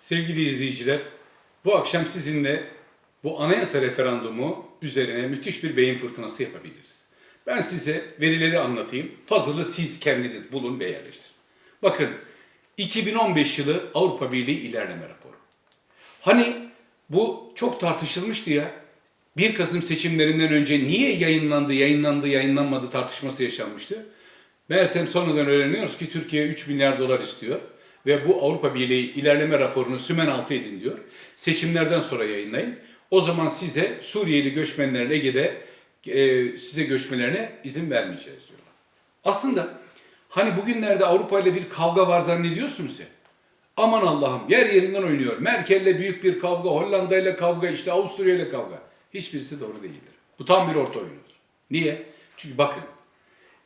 Sevgili izleyiciler, bu akşam sizinle bu anayasa referandumu üzerine müthiş bir beyin fırtınası yapabiliriz. Ben size verileri anlatayım. Puzzle'ı siz kendiniz bulun ve yerleştirin. Bakın, 2015 yılı Avrupa Birliği ilerleme raporu. Hani bu çok tartışılmıştı ya. 1 Kasım seçimlerinden önce niye yayınlandı, yayınlandı, yayınlanmadı tartışması yaşanmıştı. Meğersem sonradan öğreniyoruz ki Türkiye 3 milyar dolar istiyor. Ve bu Avrupa Birliği ilerleme raporunu sümen altı edin diyor. Seçimlerden sonra yayınlayın. O zaman size Suriyeli göçmenlerin Ege'de e, size göçmelerine izin vermeyeceğiz diyorlar. Aslında hani bugünlerde Avrupa ile bir kavga var zannediyorsunuz ya. Aman Allah'ım yer yerinden oynuyor. Merkel'le büyük bir kavga, Hollanda ile kavga, işte Avusturya ile kavga. Hiçbirisi doğru değildir. Bu tam bir orta oyunudur. Niye? Çünkü bakın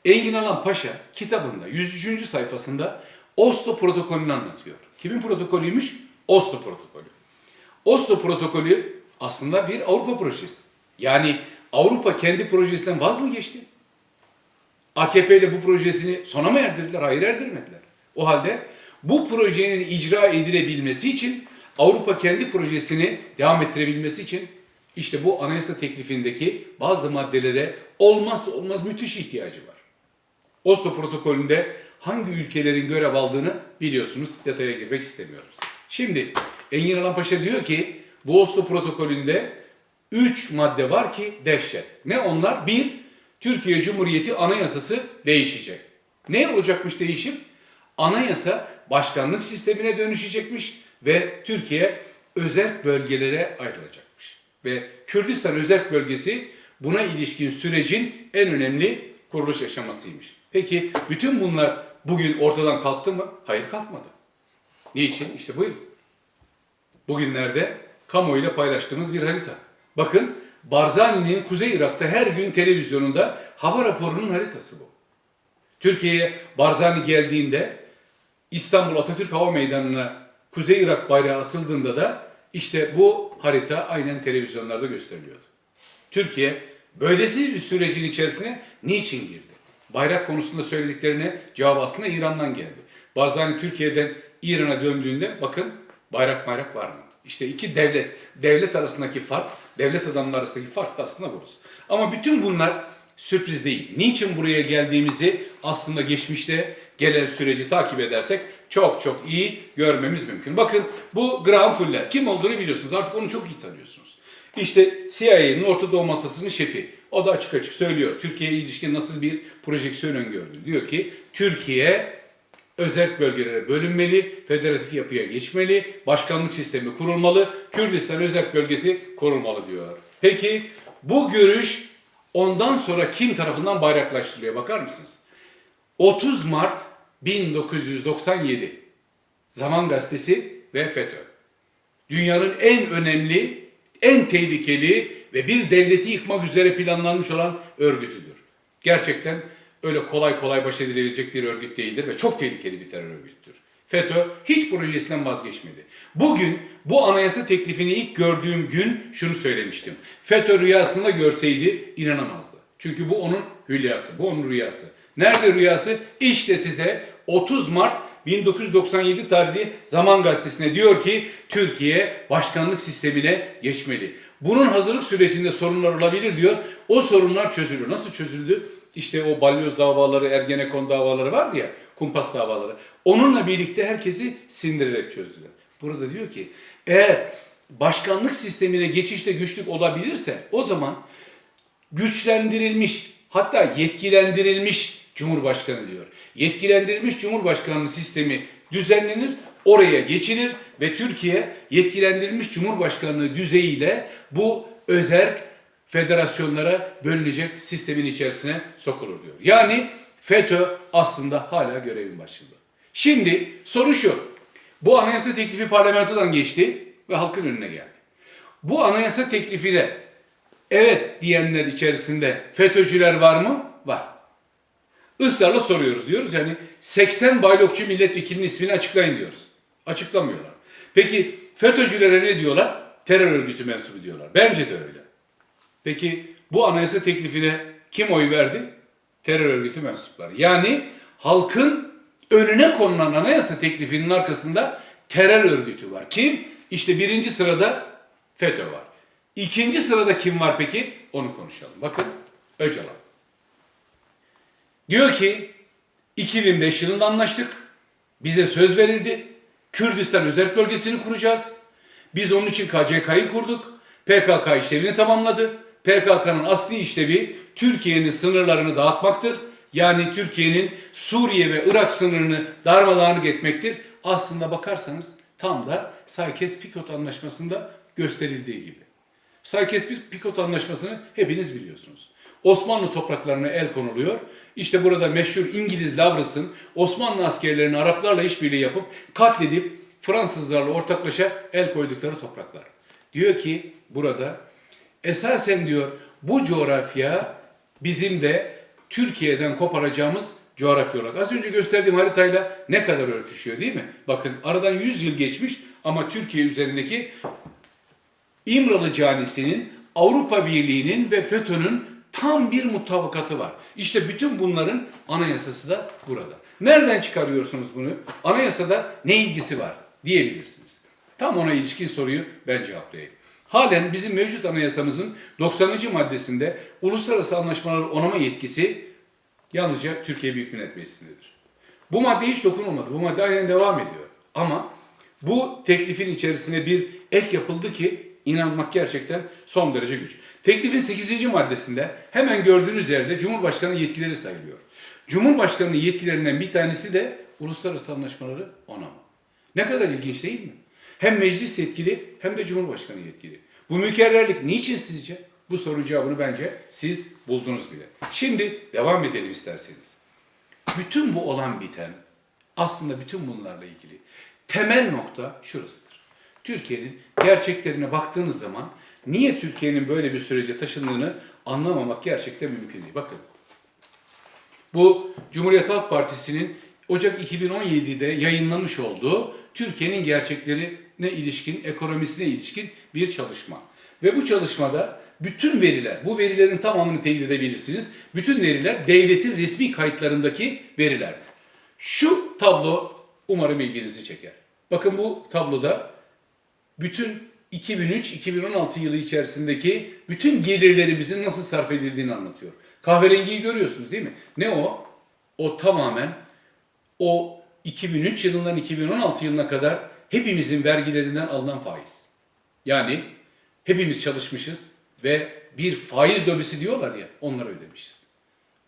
Engin Alan Paşa kitabında 103. sayfasında Oslo protokolünü anlatıyor. Kimin protokolüymüş? Oslo protokolü. Oslo protokolü aslında bir Avrupa projesi. Yani Avrupa kendi projesinden vaz mı geçti? AKP ile bu projesini sona mı erdirdiler? Hayır erdirmediler. O halde bu projenin icra edilebilmesi için Avrupa kendi projesini devam ettirebilmesi için işte bu anayasa teklifindeki bazı maddelere olmazsa olmaz müthiş ihtiyacı var. Oslo protokolünde hangi ülkelerin görev aldığını biliyorsunuz. Detaya girmek istemiyoruz. Şimdi Engin Alan Paşa diyor ki bu Oslo protokolünde 3 madde var ki dehşet. Ne onlar? Bir, Türkiye Cumhuriyeti Anayasası değişecek. Ne olacakmış değişim? Anayasa başkanlık sistemine dönüşecekmiş ve Türkiye özel bölgelere ayrılacakmış. Ve Kürdistan özel bölgesi buna ilişkin sürecin en önemli kuruluş aşamasıymış. Peki bütün bunlar bugün ortadan kalktı mı? Hayır kalkmadı. Niçin? İşte buyurun. Bugünlerde kamuoyuyla paylaştığımız bir harita. Bakın Barzani'nin Kuzey Irak'ta her gün televizyonunda hava raporunun haritası bu. Türkiye'ye Barzani geldiğinde İstanbul Atatürk Hava Meydanı'na Kuzey Irak bayrağı asıldığında da işte bu harita aynen televizyonlarda gösteriliyordu. Türkiye böylesi bir sürecin içerisine niçin girdi? Bayrak konusunda söylediklerine cevap aslında İran'dan geldi. Barzani Türkiye'den İran'a döndüğünde bakın bayrak bayrak var mı? İşte iki devlet, devlet arasındaki fark, devlet adamları arasındaki fark da aslında burası. Ama bütün bunlar sürpriz değil. Niçin buraya geldiğimizi aslında geçmişte gelen süreci takip edersek çok çok iyi görmemiz mümkün. Bakın bu Graham Fuller. Kim olduğunu biliyorsunuz. Artık onu çok iyi tanıyorsunuz. İşte CIA'nin Orta Doğu Masası'nın şefi. O da açık açık söylüyor. Türkiye'ye ilişkin nasıl bir projeksiyon öngördü. Diyor ki Türkiye özel bölgelere bölünmeli, federatif yapıya geçmeli, başkanlık sistemi kurulmalı, Kürdistan özel bölgesi korunmalı diyor. Peki bu görüş ondan sonra kim tarafından bayraklaştırılıyor bakar mısınız? 30 Mart 1997 Zaman Gazetesi ve FETÖ. Dünyanın en önemli, en tehlikeli ve bir devleti yıkmak üzere planlanmış olan örgütüdür. Gerçekten öyle kolay kolay baş edilebilecek bir örgüt değildir ve çok tehlikeli bir terör örgütüdür. FETÖ hiç projesinden vazgeçmedi. Bugün bu anayasa teklifini ilk gördüğüm gün şunu söylemiştim. FETÖ rüyasında görseydi inanamazdı. Çünkü bu onun hülyası, bu onun rüyası. Nerede rüyası? İşte size 30 Mart 1997 tarihli Zaman Gazetesi'ne diyor ki Türkiye başkanlık sistemine geçmeli. Bunun hazırlık sürecinde sorunlar olabilir diyor. O sorunlar çözülür. Nasıl çözüldü? İşte o balyoz davaları, Ergenekon davaları vardı ya, kumpas davaları. Onunla birlikte herkesi sindirerek çözdüler. Burada diyor ki eğer başkanlık sistemine geçişte güçlük olabilirse o zaman güçlendirilmiş hatta yetkilendirilmiş Cumhurbaşkanı diyor. Yetkilendirilmiş Cumhurbaşkanlığı sistemi düzenlenir, oraya geçilir ve Türkiye yetkilendirilmiş Cumhurbaşkanlığı düzeyiyle bu özerk federasyonlara bölünecek sistemin içerisine sokulur diyor. Yani FETÖ aslında hala görevin başında. Şimdi soru şu. Bu anayasa teklifi parlamentodan geçti ve halkın önüne geldi. Bu anayasa teklifine evet diyenler içerisinde FETÖ'cüler var mı? Var. Israrla soruyoruz diyoruz. Yani 80 baylokçu milletvekilinin ismini açıklayın diyoruz. Açıklamıyorlar. Peki FETÖ'cülere ne diyorlar? Terör örgütü mensubu diyorlar. Bence de öyle. Peki bu anayasa teklifine kim oy verdi? Terör örgütü mensupları. Yani halkın önüne konulan anayasa teklifinin arkasında terör örgütü var. Kim? İşte birinci sırada FETÖ var. İkinci sırada kim var peki? Onu konuşalım. Bakın Öcalan. Diyor ki 2005 yılında anlaştık. Bize söz verildi. Kürdistan özel bölgesini kuracağız. Biz onun için KCK'yı kurduk. PKK işlevini tamamladı. PKK'nın asli işlevi Türkiye'nin sınırlarını dağıtmaktır. Yani Türkiye'nin Suriye ve Irak sınırını darmadağınık etmektir. Aslında bakarsanız tam da Sykes-Picot anlaşmasında gösterildiği gibi. Sykes-Picot anlaşmasını hepiniz biliyorsunuz. Osmanlı topraklarına el konuluyor. İşte burada meşhur İngiliz Lavras'ın Osmanlı askerlerini Araplarla işbirliği yapıp katledip Fransızlarla ortaklaşa el koydukları topraklar. Diyor ki burada esasen diyor bu coğrafya bizim de Türkiye'den koparacağımız coğrafya olarak. Az önce gösterdiğim haritayla ne kadar örtüşüyor değil mi? Bakın aradan 100 yıl geçmiş ama Türkiye üzerindeki İmralı Canisi'nin, Avrupa Birliği'nin ve FETÖ'nün tam bir mutabakatı var. İşte bütün bunların anayasası da burada. Nereden çıkarıyorsunuz bunu? Anayasada ne ilgisi var diyebilirsiniz. Tam ona ilişkin soruyu ben cevaplayayım. Halen bizim mevcut anayasamızın 90. maddesinde uluslararası anlaşmaları onama yetkisi yalnızca Türkiye Büyük Millet Meclisi'ndedir. Bu madde hiç dokunulmadı. Bu madde aynen devam ediyor. Ama bu teklifin içerisine bir ek yapıldı ki inanmak gerçekten son derece güç. Teklifin 8. maddesinde hemen gördüğünüz yerde Cumhurbaşkanı yetkileri sayılıyor. Cumhurbaşkanının yetkilerinden bir tanesi de uluslararası anlaşmaları onama. Ne kadar ilginç değil mi? Hem meclis yetkili hem de Cumhurbaşkanı yetkili. Bu mükerrerlik niçin sizce? Bu sorunun cevabını bence siz buldunuz bile. Şimdi devam edelim isterseniz. Bütün bu olan biten aslında bütün bunlarla ilgili temel nokta şurasıdır. Türkiye'nin gerçeklerine baktığınız zaman niye Türkiye'nin böyle bir sürece taşındığını anlamamak gerçekten mümkün değil. Bakın bu Cumhuriyet Halk Partisi'nin Ocak 2017'de yayınlamış olduğu Türkiye'nin gerçeklerine ilişkin, ekonomisine ilişkin bir çalışma. Ve bu çalışmada bütün veriler, bu verilerin tamamını teyit edebilirsiniz. Bütün veriler devletin resmi kayıtlarındaki verilerdir. Şu tablo umarım ilginizi çeker. Bakın bu tabloda bütün 2003-2016 yılı içerisindeki bütün gelirlerimizin nasıl sarf edildiğini anlatıyor. Kahverengiyi görüyorsunuz değil mi? Ne o? O tamamen o 2003 yılından 2016 yılına kadar hepimizin vergilerinden alınan faiz. Yani hepimiz çalışmışız ve bir faiz lobisi diyorlar ya onları ödemişiz.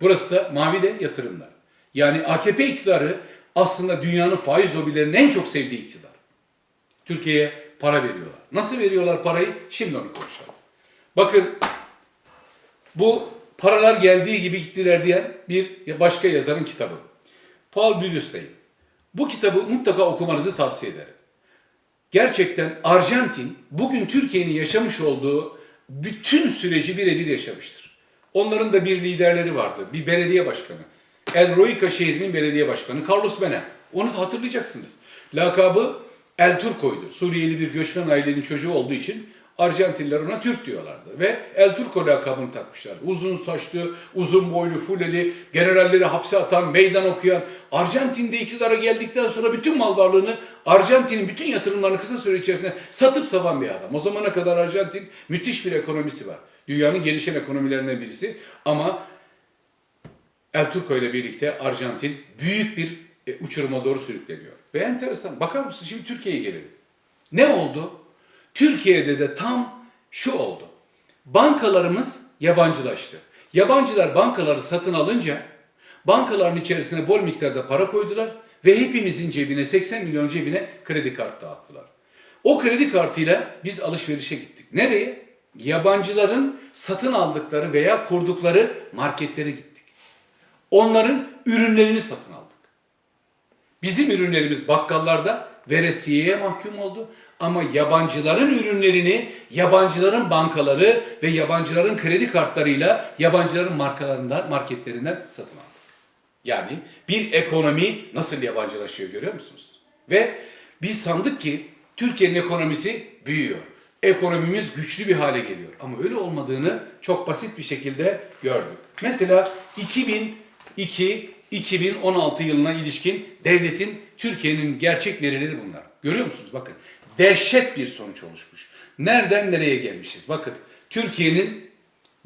Burası da mavi de yatırımlar. Yani AKP iktidarı aslında dünyanın faiz lobilerinin en çok sevdiği iktidar. Türkiye'ye para veriyorlar. Nasıl veriyorlar parayı? Şimdi onu konuşalım. Bakın bu paralar geldiği gibi gittiler diyen bir başka yazarın kitabı. Paul Bülüstein. Bu kitabı mutlaka okumanızı tavsiye ederim. Gerçekten Arjantin bugün Türkiye'nin yaşamış olduğu bütün süreci birebir yaşamıştır. Onların da bir liderleri vardı. Bir belediye başkanı. El Roica şehrinin belediye başkanı Carlos Menem. Onu hatırlayacaksınız. Lakabı El Turco'ydu. Suriyeli bir göçmen ailenin çocuğu olduğu için Arjantinliler ona Türk diyorlardı. Ve El Turco lakabını takmışlardı. Uzun saçlı, uzun boylu, fuleli, generalleri hapse atan, meydan okuyan, Arjantin'de iktidara geldikten sonra bütün mal varlığını, Arjantin'in bütün yatırımlarını kısa süre içerisinde satıp savan bir adam. O zamana kadar Arjantin müthiş bir ekonomisi var. Dünyanın gelişen ekonomilerinden birisi. Ama El Turco ile birlikte Arjantin büyük bir e, uçuruma doğru sürükleniyor. Ve enteresan. Bakar mısın şimdi Türkiye'ye gelelim. Ne oldu? Türkiye'de de tam şu oldu. Bankalarımız yabancılaştı. Yabancılar bankaları satın alınca bankaların içerisine bol miktarda para koydular ve hepimizin cebine 80 milyon cebine kredi kartı dağıttılar. O kredi kartıyla biz alışverişe gittik. Nereye? Yabancıların satın aldıkları veya kurdukları marketlere gittik. Onların ürünlerini satın aldık. Bizim ürünlerimiz bakkallarda veresiyeye mahkum oldu. Ama yabancıların ürünlerini yabancıların bankaları ve yabancıların kredi kartlarıyla yabancıların markalarından, marketlerinden satın aldık. Yani bir ekonomi nasıl yabancılaşıyor görüyor musunuz? Ve biz sandık ki Türkiye'nin ekonomisi büyüyor. Ekonomimiz güçlü bir hale geliyor. Ama öyle olmadığını çok basit bir şekilde gördük. Mesela 2002 2016 yılına ilişkin devletin Türkiye'nin gerçek verileri bunlar. Görüyor musunuz? Bakın dehşet bir sonuç oluşmuş. Nereden nereye gelmişiz? Bakın Türkiye'nin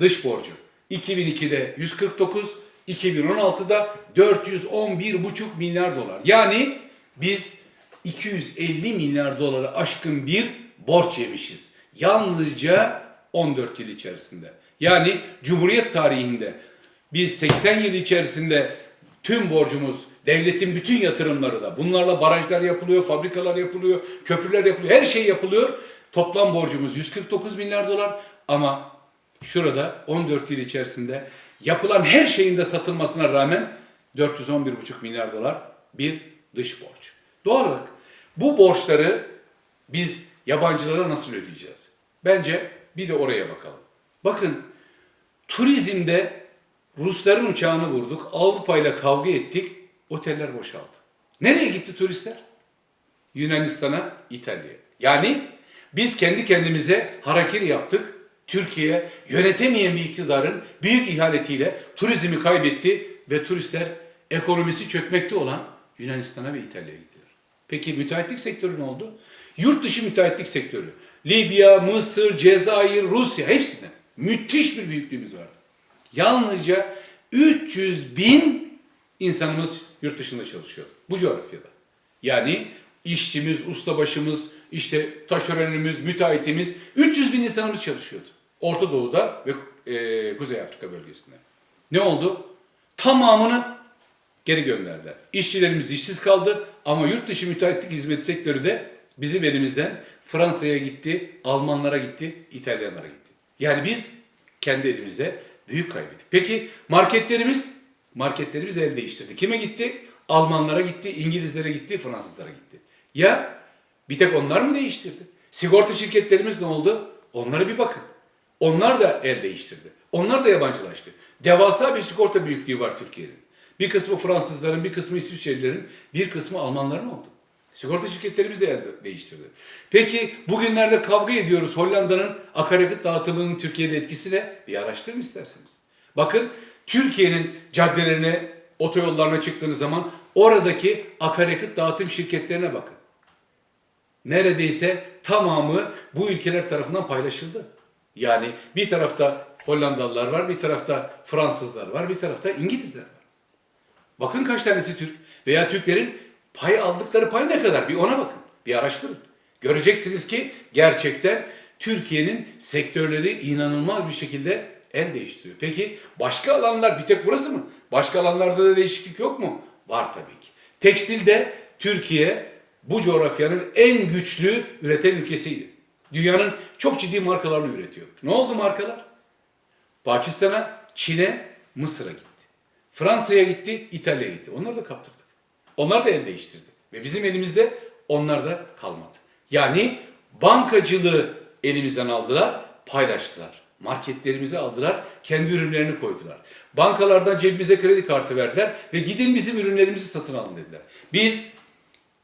dış borcu 2002'de 149, 2016'da 411,5 milyar dolar. Yani biz 250 milyar doları aşkın bir borç yemişiz. Yalnızca 14 yıl içerisinde. Yani Cumhuriyet tarihinde biz 80 yıl içerisinde tüm borcumuz, devletin bütün yatırımları da bunlarla barajlar yapılıyor, fabrikalar yapılıyor, köprüler yapılıyor, her şey yapılıyor. Toplam borcumuz 149 milyar dolar ama şurada 14 yıl içerisinde yapılan her şeyin de satılmasına rağmen 411,5 milyar dolar bir dış borç. Doğal olarak bu borçları biz yabancılara nasıl ödeyeceğiz? Bence bir de oraya bakalım. Bakın turizmde Rusların uçağını vurduk, Avrupa ile kavga ettik, oteller boşaldı. Nereye gitti turistler? Yunanistan'a, İtalya'ya. Yani biz kendi kendimize harakiri yaptık. Türkiye yönetemeyen bir iktidarın büyük ihaletiyle turizmi kaybetti ve turistler ekonomisi çökmekte olan Yunanistan'a ve İtalya'ya gittiler. Peki müteahhitlik sektörü ne oldu? Yurt dışı müteahhitlik sektörü. Libya, Mısır, Cezayir, Rusya hepsinden müthiş bir büyüklüğümüz vardı. Yalnızca 300 bin insanımız yurt dışında çalışıyor. Bu coğrafyada. Yani işçimiz, ustabaşımız, işte taşeronumuz, müteahhitimiz 300 bin insanımız çalışıyordu. Orta Doğu'da ve e, Kuzey Afrika bölgesinde. Ne oldu? Tamamını geri gönderdiler. İşçilerimiz işsiz kaldı ama yurt dışı müteahhitlik hizmet sektörü de bizim elimizden Fransa'ya gitti, Almanlara gitti, İtalyanlara gitti. Yani biz kendi elimizde büyük kaybettik. Peki marketlerimiz? Marketlerimiz el değiştirdi. Kime gitti? Almanlara gitti, İngilizlere gitti, Fransızlara gitti. Ya bir tek onlar mı değiştirdi? Sigorta şirketlerimiz ne oldu? Onlara bir bakın. Onlar da el değiştirdi. Onlar da yabancılaştı. Devasa bir sigorta büyüklüğü var Türkiye'nin. Bir kısmı Fransızların, bir kısmı İsviçrelilerin, bir kısmı Almanların oldu. Sigorta şirketlerimiz de değiştirdi. Peki bugünlerde kavga ediyoruz Hollanda'nın akaryakıt dağıtımının Türkiye'de etkisi ne? Bir araştırın isterseniz. Bakın Türkiye'nin caddelerine, otoyollarına çıktığınız zaman oradaki akaryakıt dağıtım şirketlerine bakın. Neredeyse tamamı bu ülkeler tarafından paylaşıldı. Yani bir tarafta Hollandalılar var, bir tarafta Fransızlar var, bir tarafta İngilizler var. Bakın kaç tanesi Türk veya Türklerin pay aldıkları pay ne kadar bir ona bakın. Bir araştırın. Göreceksiniz ki gerçekten Türkiye'nin sektörleri inanılmaz bir şekilde el değiştiriyor. Peki başka alanlar bir tek burası mı? Başka alanlarda da değişiklik yok mu? Var tabii ki. Tekstilde Türkiye bu coğrafyanın en güçlü üreten ülkesiydi. Dünyanın çok ciddi markalarını üretiyorduk. Ne oldu markalar? Pakistan'a, Çin'e, Mısır'a gitti. Fransa'ya gitti, İtalya'ya gitti. Onları da kaptırdık. Onlar da el değiştirdi. Ve bizim elimizde onlar da kalmadı. Yani bankacılığı elimizden aldılar, paylaştılar. Marketlerimizi aldılar, kendi ürünlerini koydular. Bankalardan cebimize kredi kartı verdiler ve gidin bizim ürünlerimizi satın alın dediler. Biz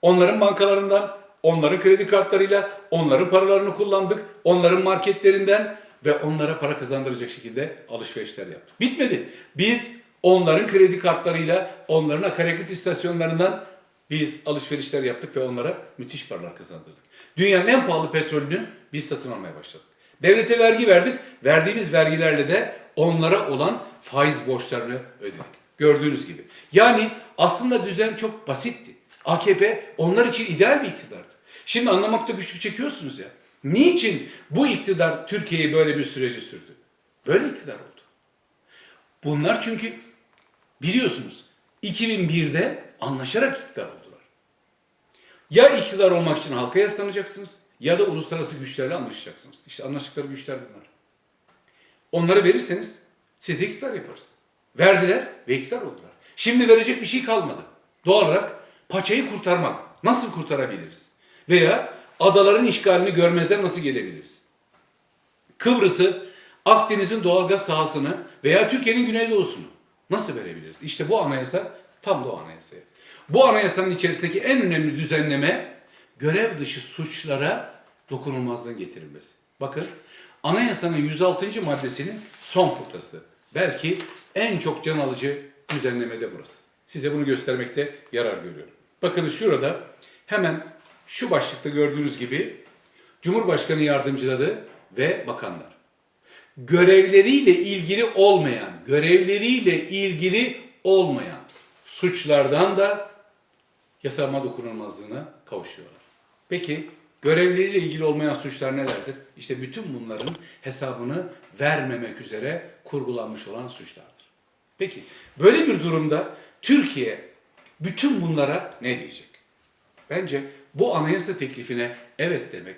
onların bankalarından, onların kredi kartlarıyla onların paralarını kullandık, onların marketlerinden ve onlara para kazandıracak şekilde alışverişler yaptık. Bitmedi. Biz onların kredi kartlarıyla, onların akaryakıt istasyonlarından biz alışverişler yaptık ve onlara müthiş paralar kazandırdık. Dünyanın en pahalı petrolünü biz satın almaya başladık. Devlete vergi verdik. Verdiğimiz vergilerle de onlara olan faiz borçlarını ödedik. Gördüğünüz gibi. Yani aslında düzen çok basitti. AKP onlar için ideal bir iktidardı. Şimdi anlamakta güçlük çekiyorsunuz ya. Niçin bu iktidar Türkiye'yi böyle bir sürece sürdü? Böyle iktidar oldu. Bunlar çünkü biliyorsunuz 2001'de anlaşarak iktidar oldular. Ya iktidar olmak için halka yaslanacaksınız ya da uluslararası güçlerle anlaşacaksınız. İşte anlaştıkları güçler bunlar. Onları verirseniz size iktidar yaparız. Verdiler ve iktidar oldular. Şimdi verecek bir şey kalmadı. Doğal olarak paçayı kurtarmak. Nasıl kurtarabiliriz? Veya adaların işgalini görmezden nasıl gelebiliriz? Kıbrıs'ı, Akdeniz'in doğalgaz sahasını veya Türkiye'nin güneydoğusunu nasıl verebiliriz? İşte bu anayasa tam da o anayasaya. Bu anayasanın içerisindeki en önemli düzenleme görev dışı suçlara dokunulmazlığın getirilmesi. Bakın anayasanın 106. maddesinin son fıkrası. Belki en çok can alıcı düzenlemede burası. Size bunu göstermekte yarar görüyorum. Bakınız şurada hemen şu başlıkta gördüğünüz gibi Cumhurbaşkanı yardımcıları ve bakanlar. Görevleriyle ilgili olmayan, görevleriyle ilgili olmayan suçlardan da yasama dokunulmazlığına kavuşuyorlar. Peki görevleriyle ilgili olmayan suçlar nelerdir? İşte bütün bunların hesabını vermemek üzere kurgulanmış olan suçlardır. Peki böyle bir durumda Türkiye bütün bunlara ne diyecek? Bence bu anayasa teklifine evet demek,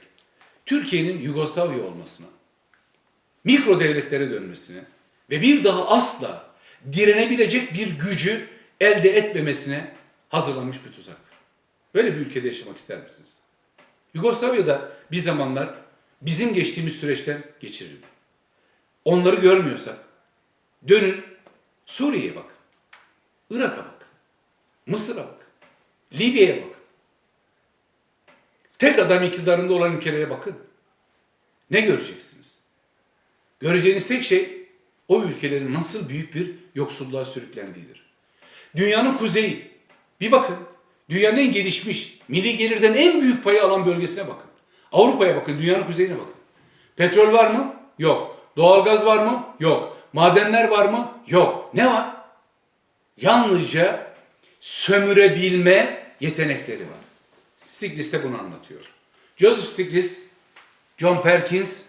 Türkiye'nin Yugoslavya olmasına, mikro devletlere dönmesine ve bir daha asla direnebilecek bir gücü elde etmemesine hazırlanmış bir tuzaktır. Böyle bir ülkede yaşamak ister misiniz? Yugoslavya'da bir zamanlar bizim geçtiğimiz süreçten geçirildi. Onları görmüyorsak dönün Suriye'ye bakın. Irak'a bakın. Mısır'a bakın. Libya'ya bakın. Tek adam iktidarında olan ülkelere bakın. Ne göreceksiniz? Göreceğiniz tek şey o ülkelerin nasıl büyük bir yoksulluğa sürüklendiğidir. Dünyanın kuzeyi. Bir bakın. Dünyanın en gelişmiş, milli gelirden en büyük payı alan bölgesine bakın. Avrupa'ya bakın, dünyanın kuzeyine bakın. Petrol var mı? Yok. Doğalgaz var mı? Yok. Madenler var mı? Yok. Ne var? Yalnızca sömürebilme yetenekleri var. Stiglitz de bunu anlatıyor. Joseph Stiglitz, John Perkins,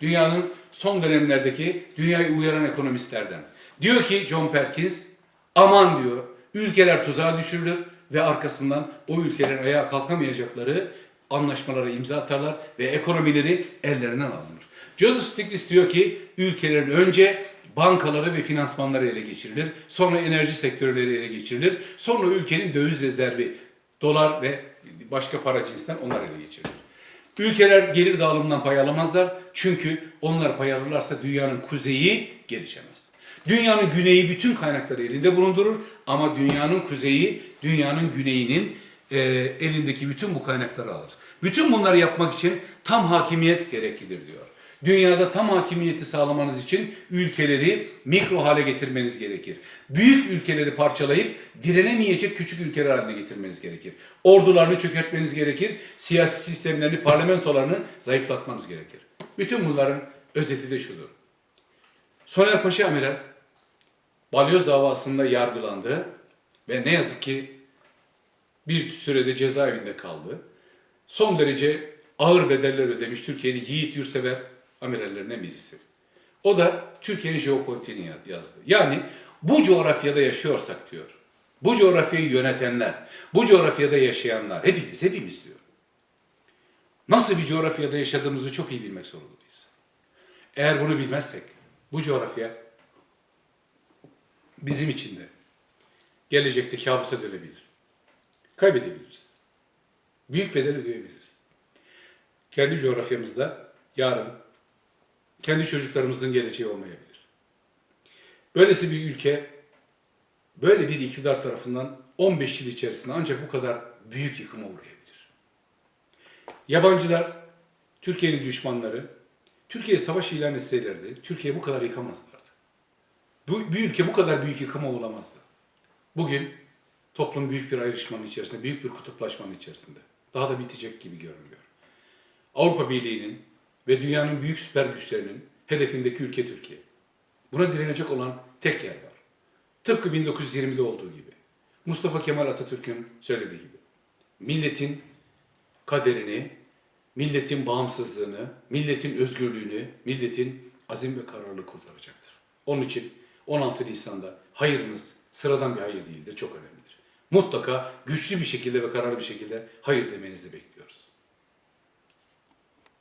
dünyanın son dönemlerdeki dünyayı uyaran ekonomistlerden. Diyor ki John Perkins, aman diyor, ülkeler tuzağa düşürülür ve arkasından o ülkelerin ayağa kalkamayacakları anlaşmalara imza atarlar ve ekonomileri ellerinden alınır. Joseph Stiglitz diyor ki ülkelerin önce bankaları ve finansmanları ele geçirilir. Sonra enerji sektörleri ele geçirilir. Sonra ülkenin döviz rezervi, dolar ve başka para cinsinden onlar ele geçirilir. Ülkeler gelir dağılımından pay alamazlar. Çünkü onlar pay alırlarsa dünyanın kuzeyi gelişemez. Dünyanın güneyi bütün kaynakları elinde bulundurur ama dünyanın kuzeyi dünyanın güneyinin e, elindeki bütün bu kaynakları alır. Bütün bunları yapmak için tam hakimiyet gereklidir diyor. Dünyada tam hakimiyeti sağlamanız için ülkeleri mikro hale getirmeniz gerekir. Büyük ülkeleri parçalayıp direnemeyecek küçük ülkeler haline getirmeniz gerekir. Ordularını çökertmeniz gerekir. Siyasi sistemlerini, parlamentolarını zayıflatmanız gerekir. Bütün bunların özeti de şudur. Soner Paşa Amiral balyoz davasında yargılandı ve ne yazık ki bir sürede cezaevinde kaldı. Son derece ağır bedeller ödemiş Türkiye'nin yiğit yurtsever amirallerinden birisi. O da Türkiye'nin jeopolitiğini ya- yazdı. Yani bu coğrafyada yaşıyorsak diyor. Bu coğrafyayı yönetenler, bu coğrafyada yaşayanlar, hepimiz, hepimiz diyor. Nasıl bir coğrafyada yaşadığımızı çok iyi bilmek zorundayız. Eğer bunu bilmezsek bu coğrafya bizim için de gelecekte kabusa dönebilir. Kaybedebiliriz. Büyük bedel ödeyebiliriz. Kendi coğrafyamızda yarın kendi çocuklarımızın geleceği olmayabilir. Böylesi bir ülke böyle bir iktidar tarafından 15 yıl içerisinde ancak bu kadar büyük yıkıma uğrayabilir. Yabancılar, Türkiye'nin düşmanları, Türkiye savaş ilan etselerdi, Türkiye bu kadar yıkamazlardı. Bu, bir ülke bu kadar büyük yıkıma uğramazdı. Bugün toplum büyük bir ayrışmanın içerisinde, büyük bir kutuplaşmanın içerisinde. Daha da bitecek gibi görünüyor. Avrupa Birliği'nin ve dünyanın büyük süper güçlerinin hedefindeki ülke Türkiye. Buna direnecek olan tek yer var. Tıpkı 1920'de olduğu gibi. Mustafa Kemal Atatürk'ün söylediği gibi. Milletin kaderini, milletin bağımsızlığını, milletin özgürlüğünü, milletin azim ve kararlılığı kurtaracaktır. Onun için 16 Nisan'da hayırınız sıradan bir hayır değildir, çok önemlidir. Mutlaka güçlü bir şekilde ve kararlı bir şekilde hayır demenizi bekliyoruz.